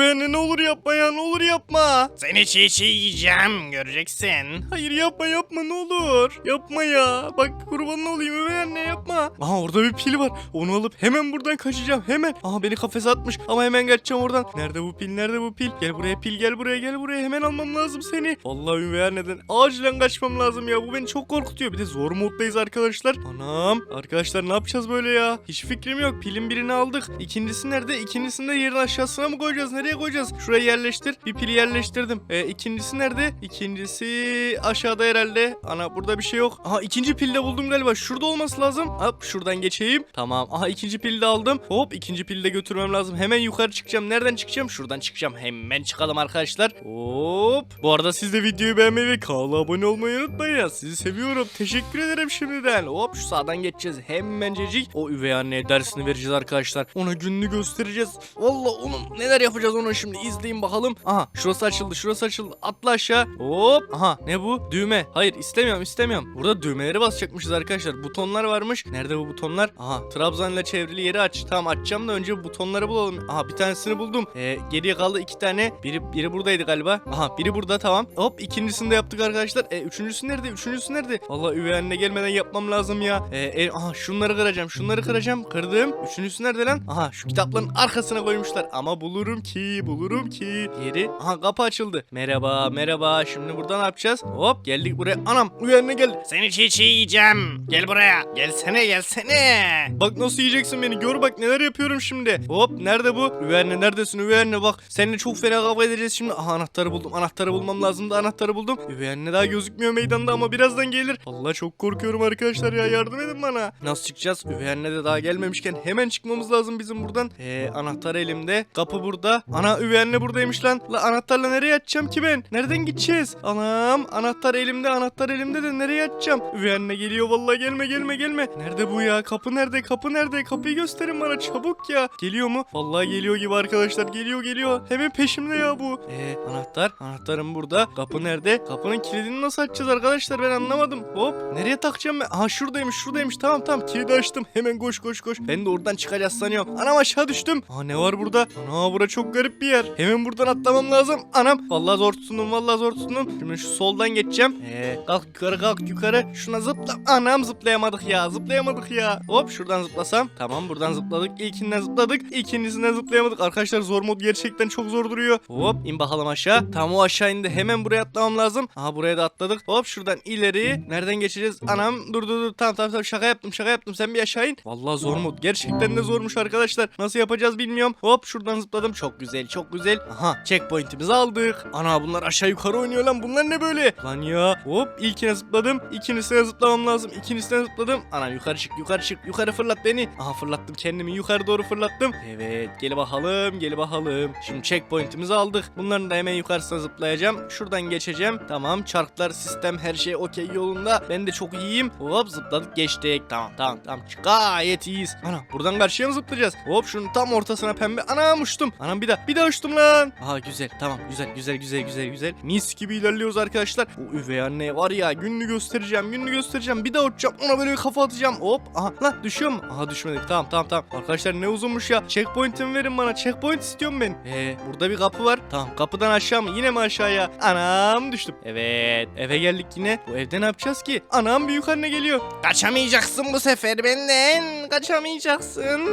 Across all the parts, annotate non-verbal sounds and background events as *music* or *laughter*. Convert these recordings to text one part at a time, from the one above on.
Üvey anne ne olur yapma ya ne olur yapma. Seni çiğ çiğ yiyeceğim göreceksin. Hayır yapma yapma ne olur. Yapma ya. Bak kurbanın olayım üvey anne yapma. Aha orada bir pil var. Onu alıp hemen buradan kaçacağım hemen. Aha beni kafese atmış ama hemen kaçacağım oradan. Nerede bu pil nerede bu pil? Gel buraya pil gel buraya gel buraya hemen almam lazım seni. Vallahi üvey anneden acilen kaçmam lazım ya. Bu beni çok korkutuyor. Bir de zor moddayız arkadaşlar. Anam. Arkadaşlar ne yapacağız böyle ya? Hiç fikrim yok. Pilin birini aldık. İkincisi nerede? İkincisini de yerin aşağısına mı koyacağız? Nereye koyacağız? Şuraya yerleştir. Bir pili yerleştirdim. E, ikincisi nerede? İkincisi aşağıda herhalde. Ana burada bir şey yok. Aha ikinci pili de buldum galiba. Şurada olması lazım. Hop şuradan geçeyim. Tamam. Aha ikinci pili de aldım. Hop ikinci pili de götürmem lazım. Hemen yukarı çıkacağım. Nereden çıkacağım? Şuradan çıkacağım. Hemen çıkalım arkadaşlar. Hop. Bu arada siz de videoyu beğenmeyi ve kanala abone olmayı unutmayın. Sizi seviyorum. Teşekkür ederim şimdiden. Hop şu sağdan geçeceğiz. Hemencecik. O üvey anneye dersini vereceğiz arkadaşlar. Ona gününü göstereceğiz. Valla onun neler yapacağız onu şimdi izleyin bakalım. Aha şurası açıldı şurası açıldı. Atla aşağı. Hop. Aha ne bu? Düğme. Hayır istemiyorum istemiyorum. Burada düğmeleri basacakmışız arkadaşlar. Butonlar varmış. Nerede bu butonlar? Aha Trabzon ile çevrili yeri aç. Tamam açacağım da önce bu butonları bulalım. Aha bir tanesini buldum. Ee, geriye kaldı iki tane. Biri biri buradaydı galiba. Aha biri burada tamam. Hop ikincisini de yaptık arkadaşlar. E üçüncüsü nerede? Üçüncüsü nerede? Vallahi üvey anne gelmeden yapmam lazım ya. E, e, aha şunları kıracağım. Şunları kıracağım. Kırdım. Üçüncüsü nerede lan? Aha şu kitapların arkasına koymuşlar. Ama bulurum ki bulurum ki. Diğeri. Aha kapı açıldı. Merhaba merhaba. Şimdi burada ne yapacağız? Hop geldik buraya. Anam anne geldi. Seni çiğ çiğ yiyeceğim. Gel buraya. Gelsene gelsene. Bak nasıl yiyeceksin beni. Gör bak neler yapıyorum şimdi. Hop nerede bu? Üvey anne neredesin üvey anne bak. Seninle çok fena kavga edeceğiz şimdi. Aha anahtarı buldum. Anahtarı bulmam lazım da anahtarı buldum. Üvey anne daha gözükmüyor meydanda ama birazdan gelir. Allah çok korkuyorum arkadaşlar ya yardım edin bana. Nasıl çıkacağız? Üvey anne de daha gelmemişken hemen çıkmamız lazım bizim buradan. Eee anahtar elimde. Kapı burada. Ana üvey anne buradaymış lan. La anahtarla nereye açacağım ki ben? Nereden gideceğiz? Anam anahtar elimde anahtar elimde de nereye açacağım? Üvey anne geliyor vallahi gelme gelme gelme. Nerede bu ya? Kapı nerede? Kapı nerede? Kapıyı gösterin bana çabuk ya. Geliyor mu? Vallahi geliyor gibi arkadaşlar. Geliyor geliyor. Hemen peşimde ya bu. Eee anahtar. Anahtarım burada. Kapı nerede? Kapının kilidini nasıl açacağız arkadaşlar? Ben anlamadım. Hop. Nereye takacağım ben? Aha şuradaymış şuradaymış. Tamam tamam kilidi açtım. Hemen koş koş koş. Ben de oradan çıkacağız sanıyorum. Anam aşağı düştüm. Aa ne var burada? Ana bura çok garip bir yer. Hemen buradan atlamam lazım. Anam. Vallahi zor tutundum. Vallahi zor tutundum. Şimdi şu soldan geçeceğim. Ee, kalk yukarı kalk yukarı. Şuna zıpla. Anam zıplayamadık ya. Zıplayamadık ya. Hop şuradan zıplasam. Tamam buradan zıpladık. İlkinden zıpladık. İkincisinden zıplayamadık. Arkadaşlar zor mod gerçekten çok zor duruyor. Hop in bakalım aşağı. Tam o aşağı indi. Hemen buraya atlamam lazım. Aha buraya da atladık. Hop şuradan ileri. Nereden geçeceğiz? Anam dur dur dur. Tamam tamam tamam şaka yaptım şaka yaptım. Sen bir aşağı in. Vallahi zor mod. Gerçekten de zormuş arkadaşlar. Nasıl yapacağız bilmiyorum. Hop şuradan zıpladım. Çok güzel çok güzel. Aha checkpoint'imizi aldık. Ana bunlar aşağı yukarı oynuyor lan. Bunlar ne böyle? Lan ya. Hop ilkine zıpladım. İkincisine zıplamam lazım. İkincisine zıpladım. Ana yukarı çık yukarı çık. Yukarı fırlat beni. Aha fırlattım kendimi yukarı doğru fırlattım. Evet gel bakalım gel bakalım. Şimdi checkpoint'imizi aldık. Bunların da hemen yukarısına zıplayacağım. Şuradan geçeceğim. Tamam çarklar sistem her şey okey yolunda. Ben de çok iyiyim. Hop zıpladık geçtik. Tamam tamam tamam. Gayet iyiyiz. Ana buradan karşıya mı zıplayacağız? Hop şunun tam ortasına pembe. Anam uçtum. Anam bir daha bir daha uçtum lan. Aha güzel tamam güzel güzel güzel güzel güzel. Mis gibi ilerliyoruz arkadaşlar. O üvey anne var ya gününü göstereceğim gününü göstereceğim. Bir daha uçacağım ona böyle bir kafa atacağım. Hop aha lan düşüyor mu? Aha düşmedik tamam tamam tamam. Arkadaşlar ne uzunmuş ya. Checkpoint'imi verin bana. Checkpoint istiyorum ben. Ee, burada bir kapı var. Tamam kapıdan aşağı mı? Yine mi aşağıya? Anam düştüm. Evet eve geldik yine. Bu evde ne yapacağız ki? Anam büyük anne geliyor. Kaçamayacaksın bu sefer benden. Kaçamayacaksın.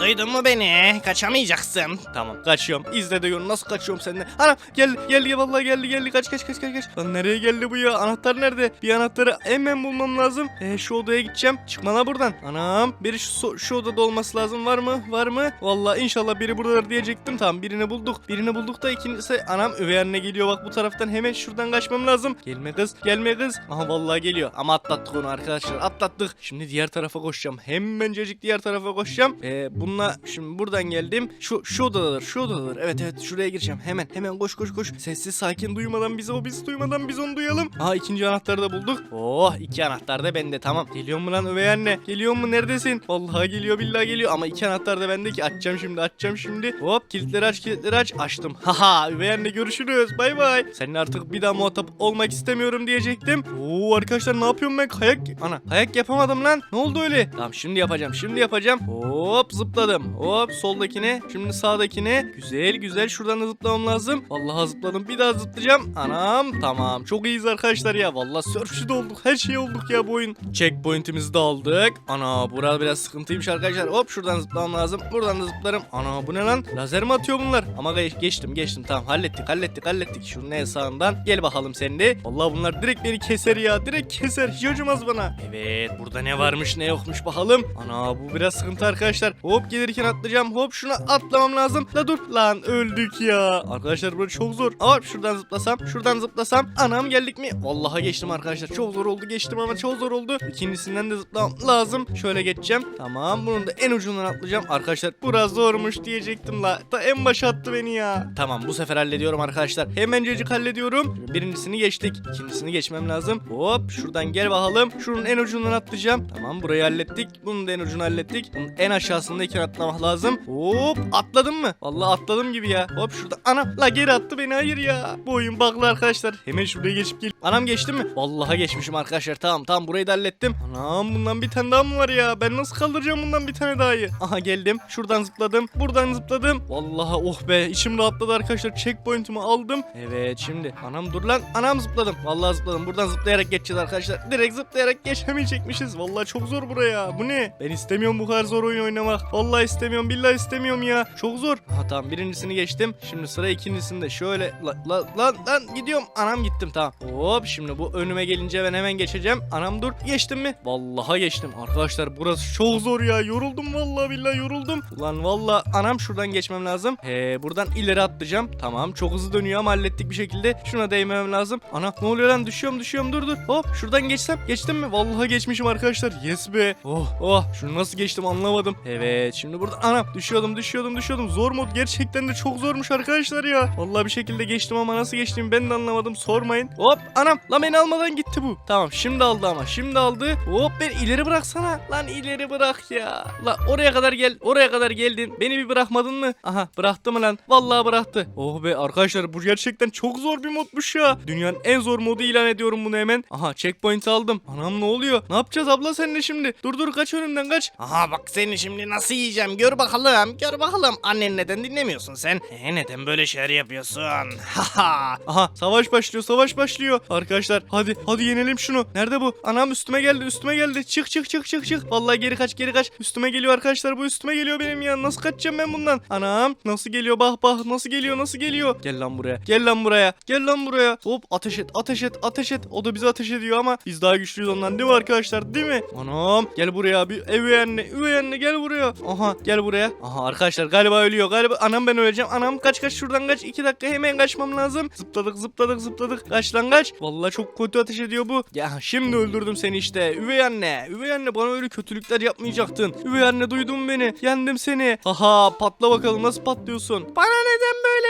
Duydun mu beni? Kaçamayacaksın. Tamam kaçıyorum. İzle gör nasıl kaçıyorum senden. Anam geldi geldi vallahi geldi geldi kaç kaç kaç kaç kaç. Lan nereye geldi bu ya? Anahtar nerede? Bir anahtarı hemen bulmam lazım. E, şu odaya gideceğim. Çıkma lan buradan. Anam biri şu, şu odada olması lazım. Var mı? Var mı? Vallahi inşallah biri buradadır diyecektim. Tamam birini bulduk. Birini bulduk da ikincisi anam üvey anne geliyor bak bu taraftan. Hemen şuradan kaçmam lazım. Gelme kız. Gelme kız. Aha vallahi geliyor. Ama atlattık onu arkadaşlar. Atlattık. Şimdi diğer tarafa koşacağım. Hemencecik diğer tarafa koşacağım. E, bununla şimdi buradan geldim. Şu şu odadadır. Şu odadadır. Evet evet şuraya gireceğim. Hemen hemen koş koş koş. Sessiz sakin duymadan bizi o bizi duymadan biz onu duyalım. Aha ikinci anahtarı da bulduk. Oh iki anahtar da bende tamam. Geliyor mu lan üvey anne? Geliyor mu neredesin? Vallahi geliyor billahi geliyor ama iki anahtar da bende ki açacağım şimdi açacağım şimdi. Hop kilitleri aç kilitleri aç açtım. *laughs* Haha üvey anne görüşürüz bay bay. Seninle artık bir daha muhatap olmak istemiyorum diyecektim. Oo arkadaşlar ne yapıyorum ben? Kayak ana kayak yapamadım lan. Ne oldu öyle? Tamam şimdi yapacağım şimdi yapacağım. Hop zıpladım. Hop soldakine şimdi sağdakine. Güzel güzel şuradan da zıplamam lazım. Vallahi zıpladım bir daha zıplayacağım. Anam tamam çok iyiyiz arkadaşlar ya. Vallahi surfçi de olduk her şey olduk ya bu oyun. Checkpoint'imizi de aldık. Ana burada biraz sıkıntıymış arkadaşlar. Hop şuradan zıplamam lazım. Buradan da zıplarım. Ana bu ne lan? Lazer mi atıyor bunlar? Ama geç- geçtim geçtim tamam hallettik hallettik hallettik. Şunun en sağından gel bakalım sen de. Vallahi bunlar direkt beni keser ya. Direkt keser. Hiç acımaz bana. Evet burada ne varmış ne yokmuş bakalım. Ana bu biraz sıkıntı arkadaşlar. Hop gelirken atlayacağım. Hop şuna atlamam lazım. La dur lan öldük ya. Arkadaşlar burası çok zor. Hop şuradan zıplasam. Şuradan zıplasam. Anam geldik mi? Vallahi geçtim arkadaşlar. Çok zor oldu geçtim ama çok zor oldu. İkincisinden de zıplamam lazım. Şöyle geçeceğim. Tamam bunun da en ucundan atlayacağım. Arkadaşlar burası zormuş diyecektim la. Ta en başa attı beni ya. Tamam bu sefer hallediyorum arkadaşlar. Hemencecik hallediyorum. Birincisini geçtik. İkincisini geçmem lazım. Hop şuradan gel bakalım. Şunun en ucundan atlayacağım. Tamam burayı hallettik. Bunun da en ucunu hallettik. Bunun en aşağısındayken atlamak lazım. Hop atladım mı? Vallahi atladım gibi ya. Hop şurada. Ana la geri attı beni hayır ya. Bu oyun bug'lı arkadaşlar. Hemen şuraya geçip gel. Anam geçtim mi? Vallahi geçmişim arkadaşlar. Tamam tamam burayı da hallettim. Anam bundan bir tane daha mı var ya? Ben nasıl kaldıracağım bundan bir tane daha iyi? Aha geldim. Şuradan zıpladım. Buradan zıpladım. Vallahi oh be içim rahatladı arkadaşlar. Checkpoint'imi aldım. Evet şimdi. Anam dur lan. Anam zıpladım. Vallahi zıpladım. Buradan zıplayarak geçeceğiz arkadaşlar. Direkt zıplayarak geçemeyecekmişiz. Vallahi çok zor buraya. Bu ne? Ben istemiyorum bu kadar zor oyun oynamak. Vallahi istemiyorum. Billahi istemiyorum ya. Çok zor. Ha tamam birincisini geçtim. Şimdi sıra ikincisinde. Şöyle la, la, lan lan gidiyorum. Anam gittim tamam. Hop şimdi bu önüme gelince ben hemen geçeceğim. Anam dur. Geçtim mi? Vallahi geçtim. Arkadaşlar burası çok zor ya. Yoruldum vallahi billahi yoruldum. Ulan vallahi anam şuradan geçmem lazım. He buradan ileri atlayacağım. Tamam çok hızlı dönüyor ama hallettik bir şekilde. Şuna değmemem lazım. Ana ne oluyor lan düşüyorum düşüyorum dur dur. Hop şuradan geçsem geçtim mi? Vallahi geçmişim arkadaşlar. Yes be. Oh oh şunu nasıl geçtim anlamadım. Evet şimdi burada anam düşüyordum düşüyordum düşüyordum. Zor mod gerçekten de çok zormuş arkadaşlar ya. Vallahi bir şekilde geçtim ama nasıl geçtiğimi ben de anlamadım. Sormayın. Hop anam lan beni almadan gitti bu. Tamam şimdi aldı ama şimdi aldı. Hop beni ileri bıraksana. Lan ileri bırak ya. La oraya kadar gel. Oraya kadar geldin. Beni bir bırakmadın mı? Aha bıraktı mı lan? Vallahi bıraktı. Oh be arkadaşlar bu gerçekten çok zor bir modmuş ya. Dünyanın en zor modu ilan ediyorum bunu hemen. Aha checkpoint aldım. Anam ne oluyor? Ne yapacağız abla seninle şimdi? Dur dur kaç önümden kaç. Aha bak seni şimdi nasıl yiyeceğim gör bakalım gör bakalım. Annen neden dinlemiyorsun sen? He, neden böyle şeyler yapıyorsun? *laughs* Aha savaş başlıyor savaş başlıyor. Arkadaşlar hadi hadi yenelim şunu. Nerede bu? Anam üstüme geldi üstüme geldi. Çık çık çık çık çık. Vallahi geri kaç geri kaç. Üstüme geliyor arkadaşlar bu üstüme geliyor benim ya. Nasıl kaçacağım ben bundan? Anam nasıl geliyor bah bah nasıl geliyor nasıl geliyor? Gel lan buraya. Gel lan buraya. Gel lan buraya. Hop ateş et ateş et ateş et. O da bize ateş ediyor ama biz daha güçlüyüz ondan değil mi arkadaşlar değil mi? Anam gel buraya abi. Üvey anne üvey anne gel buraya. Aha gel buraya. Aha arkadaşlar galiba ölüyor galiba. Anam ben öleceğim. Anam kaç kaç şuradan kaç. 2 dakika hemen kaçmam lazım. Zıpladık zıpladık zıpladık. Kaç lan kaç. Vallahi çok kötü ateş ediyor bu. Ya şimdi öldürdüm seni işte. Üvey anne. Üvey anne bana öyle kötülükler yapmayacaktın. Üvey anne duydun beni. Yendim seni. Aha patla bakalım nasıl patlıyorsun. Bana neden böyle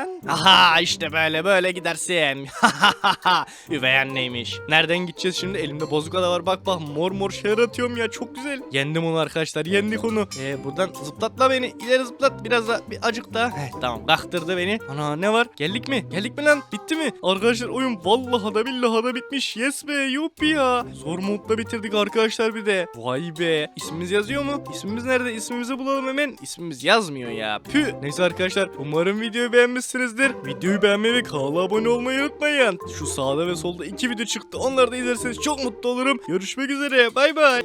yaptın? Aha işte böyle böyle gidersin. *laughs* Üvey anneymiş. Nereden gideceğiz şimdi? Elimde bozuka da var. Bak bak mor mor şeyler atıyorum ya. Çok güzel. Yendim onu arkadaşlar. Yendik onu. Ee, buradan zıplatla beni. İleri zıplat. Biraz da bir acık daha. Heh, tamam. Kaktırdı beni. Ana ne var? Geldik mi? Geldik mi lan? Bitti mi? Arkadaşlar oyun vallahi da billahi da bitmiş. Yes be. Yuppi ya. Zor modda bitirdik arkadaşlar bir de. Vay be. İsmimiz yazıyor mu? İsmimiz nerede? İsmimizi bulalım hemen. İsmimiz yazmıyor ya. Püh. Neyse arkadaşlar. Umarım videoyu beğenmişsinizdir. Videoyu beğenmeyi ve kanala abone olmayı unutmayın. Şu sağda ve solda iki video çıktı. Onları da izlerseniz çok mutlu olurum. Görüşmek üzere. Bay bay.